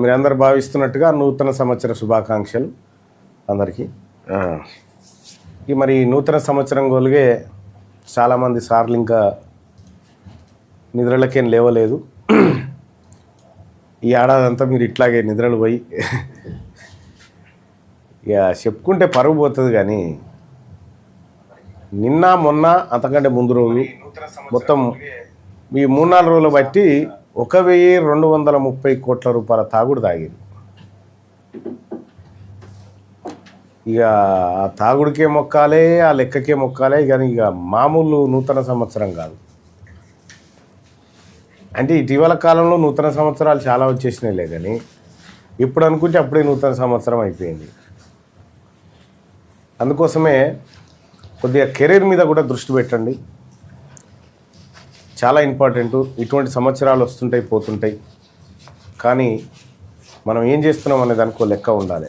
మీరందరూ భావిస్తున్నట్టుగా నూతన సంవత్సర శుభాకాంక్షలు అందరికీ. ఈ మరి నూతన సంవత్సరం గొలిగే చాలామంది సార్లు ఇంకా నిద్రలకేం లేవలేదు. ఈ ఏడాది అంతా మీరు ఇట్లాగే నిద్రలు పోయి ఇక చెప్పుకుంటే పరుగు పోతుంది కానీ నిన్న మొన్న అంతకంటే ముందు రోజు మొత్తం ఈ మూడు నాలుగు రోజులు బట్టి ఒక వెయ్యి రెండు వందల ముప్పై కోట్ల రూపాయల తాగుడు తాగింది ఇక ఆ తాగుడికే మొక్కాలే ఆ లెక్కకే మొక్కాలే కానీ ఇక మామూలు నూతన సంవత్సరం కాదు. అంటే ఇటీవల కాలంలో నూతన సంవత్సరాలు చాలా వచ్చేసినాయిలే కానీ ఇప్పుడు అనుకుంటే అప్పుడే నూతన సంవత్సరం అయిపోయింది. అందుకోసమే కొద్దిగా కెరీర్ మీద కూడా దృష్టి పెట్టండి. చాలా ఇంపార్టెంట్ ఇటువంటి సంవత్సరాలు వస్తుంటాయి పోతుంటాయి. కానీ మనం ఏం చేస్తున్నాం అనే దానికి లెక్క ఉండాలి.